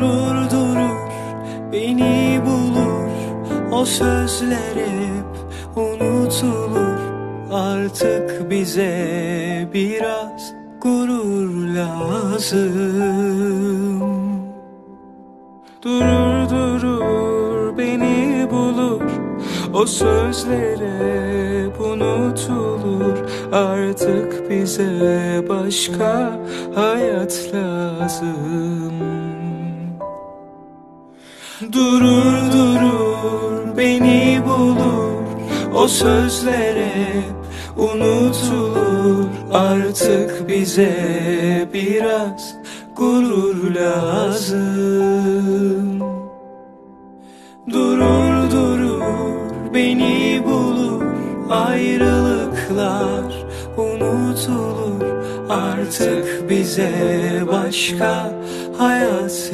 Durur durur beni bulur. O sözler hep unutulur. Artık bize biraz gurur lazım. Durur durur beni bulur. O sözler hep unutulur. Artık bize başka hayat lazım Durur durur beni bulur. O sözler hep unutulur. Artık bize biraz gurur lazım. Durur durur beni bulur. Ayrılıklar unutulur. Artık bize başka hayat